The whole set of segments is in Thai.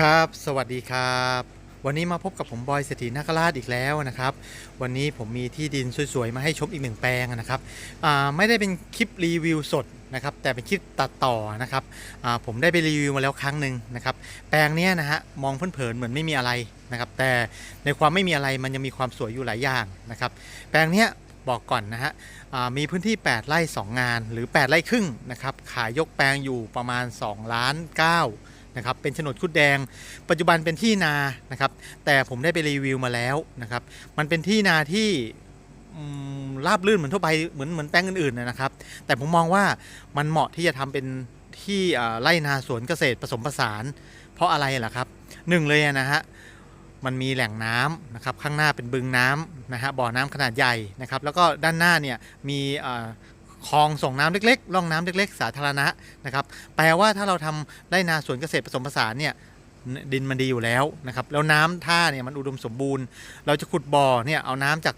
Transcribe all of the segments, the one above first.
ครับ สวัสดีครับ วันนี้มาพบกับผมบอยเศรษฐีนาคราชอีกแล้วนะครับ วันนี้ผมมีที่ดินสวยๆ มาให้ชมอีกหนึ่งแปลงนะครับไม่ได้เป็นคลิปรีวิวสดนะครับ แต่เป็นคลิปตัดต่อนะครับผมได้ไปรีวิวมาแล้วครั้งหนึ่งนะครับ แปลงนี้นะฮะมองเผินๆเหมือนไม่มีอะไรนะครับ แต่ในความไม่มีอะไรมันยังมีความสวยอยู่หลายอย่างนะครับ แปลงนี้บอกก่อนนะฮะมีพื้นที่ 8 ไร่ 2 งาน หรือ 8 ไร่ครึ่งนะครับ ขายยกแปลงอยู่ประมาณ2ล้าน9 นะครับเป็นโฉนดคุดแดง ปัจจุบันเป็นที่นานะครับแต่ผมได้ไปรีวิวมาแล้วนะครับมันเป็นที่นาที่ราบลื่นเหมือนทั่วไปเหมือนเหมือนแปลงอื่นๆนะครับ แต่ผมมองว่ามันเหมาะที่จะทำเป็นที่ไร่นาสวนเกษตรผสมผสาน เพราะอะไรล่ะครับหนึ่งเลยนะฮะมันมีแหล่งน้ำนะครับข้างหน้าเป็นบึงน้ำนะฮะบ่อน้ำขนาดใหญ่นะครับแล้วก็ด้านหน้าเนี่ยมี คลองส่งน้ำเล็กๆร่องน้ำเล็ก ๆ สาธารณะนะครับ แปลว่าถ้าเราทำไร่นาสวนเกษตรผสมผสานเนี่ยดินมันดีอยู่แล้วนะครับ แล้วน้ำท่าเนี่ยมันอุดมสมบูรณ์ เราจะขุดบ่อเนี่ยเอาน้ำจาก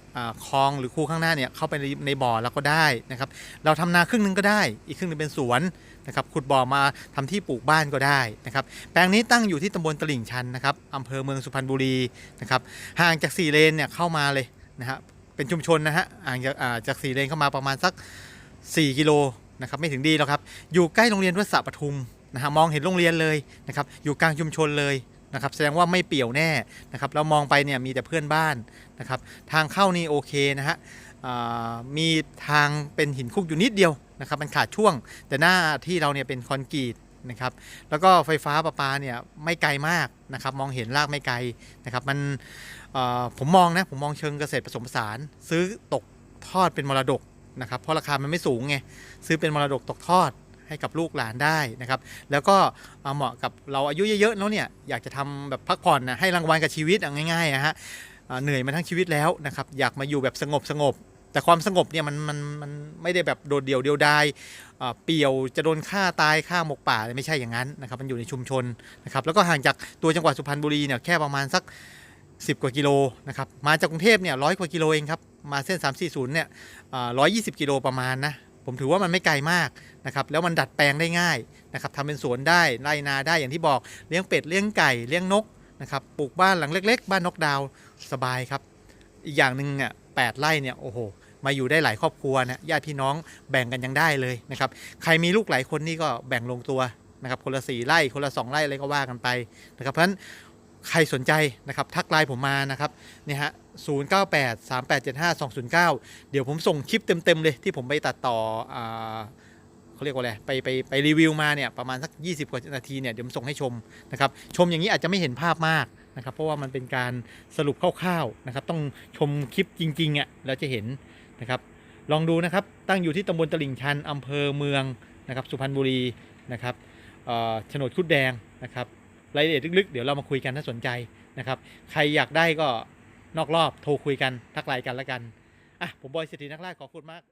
คลองหรือคูข้างหน้าเนี่ยเข้าไปในในบ่อแล้วก็ได้นะครับ เราทำนาครึ่งหนึงก็ได้ อีกครึ่งหนึงเป็นสวนนะครับ ขุดบ่อมาทำที่ปลูกบ้านก็ได้นะครับ แปลงนี้ตั้งอยู่ที่ตำบลตลิ่งชันนะครับอำเภอเมืองสุพรรณบุรีนะครับ ห่างจากสี่เลนเนี่ยเข้ามาเลยนะฮะ เป็นชุมชนนะฮะ ห่างจากจากสี่เลนเข้ามาประมาณสัก 4 กิโลนะครับไม่ถึงดีแล้วครับ อยู่ใกล้โรงเรียนวัดสระปทุมนะฮะมองเห็นโรงเรียนเลยนะครับอยู่กลางชุมชนเลยนะครับแสดงว่าไม่เปี่ยวแน่นะครับเรามองไปเนี่ยมีแต่เพื่อนบ้านนะครับทางเข้านี่โอเคนะฮะมีทางเป็นหินคุกอยู่นิดเดียวนะครับมันขาดช่วง แต่หน้าที่เราเนี่ยเป็นคอนกรีตนะครับแล้วก็ไฟฟ้าประปาเนี่ยไม่ไกลมากนะครับมองเห็นรากไม่ไกลนะครับมันผมมองนะผมมองเชิงเกษตรผสมผสาน ซื้อตกทอดเป็นมรดก นะครับเพราะราคามันไม่สูงไงซื้อเป็นมรดกตกทอดให้กับลูกหลานได้นะครับ แล้วก็เเหมาะกับเราอายุเยอะๆแล้วเนี่ยอยากจะทำแบบพักผ่อนนะให้รางวัลกับชีวิตง่ายๆนะฮะเหนื่อยมาทั้งชีวิตแล้วนะครับอยากมาอยู่แบบสงบสงบๆแต่ความสงบเนี่ยมันมันมันไม่ได้แบบโดดเดี่ยวเดียวดายเปี่ยวจะโดนฆ่าตายฆ่าหมกป่าไม่ใช่อย่างนั้นนะครับมันอยู่ในชุมชนนะครับแล้วก็ห่างจากตัวจังหวัดสุพรรณบุรีเนี่ยแค่ประมาณสัก 10 กว่ากิโลนะครับมาจากกรุงเทพเนี่ยร้อยกว่ากิโลเองครับ มาเส้น 340 เนี่ยร้อยยี่สิบกิโลประมาณนะผมถือว่ามันไม่ไกลมากนะครับแล้วมันดัดแปลงได้ง่ายนะครับทำเป็นสวนได้ไร่นาได้อย่างที่บอกเลี้ยงเป็ดเลี้ยงไก่เลี้ยงนกนะครับปลูกบ้านหลังเล็ก ๆ บ้านนกดาวสบายครับ อีกอย่างหนึ่งอะแปดไร่เนี่ยโอ้โหมาอยู่ได้หลายครอบครัวนะญาติพี่น้องแบ่งกันยังได้เลยนะครับใครมีลูกหลายคนนี่ก็แบ่งลงตัวนะครับคนละสี่ไร่คนละสองไร่อะไรก็ว่ากันไปนะครับเพราะฉะนั้นใครสนใจนะครับทักไลน์ผมมานะครับเนี่ยฮะ ศูนย์เก้าแปดสามแปดเจ็ดห้าสองศูนย์เก้าเดี๋ยวผมส่งคลิปเต็ม ๆ เลยที่ผมไปตัดต่อเขาเรียกว่าอะไรไปไปไปรีวิวมาเนี่ยประมาณสัก 20 กว่านาทีเนี่ยเดี๋ยวผมส่งให้ชมนะครับ ชมอย่างนี้อาจจะไม่เห็นภาพมากนะครับเพราะว่ามันเป็นการสรุปคร่าวๆนะครับ ต้องชมคลิปจริงๆอะแล้วจะเห็นนะครับ ลองดูนะครับตั้งอยู่ที่ตำบลตลิ่งชันอำเภอเมืองนะครับ สุพรรณบุรีนะครับโฉนดคุดแดงนะครับรายละเอียดลึกๆ เดี๋ยวเรามาคุยกันถ้าสนใจนะครับ ใครอยากได้ก็ นอกรอบโทรคุยกันทักไลน์กันแล้วกันอะผมบอยสิทธินักล่าขอบคุณมาก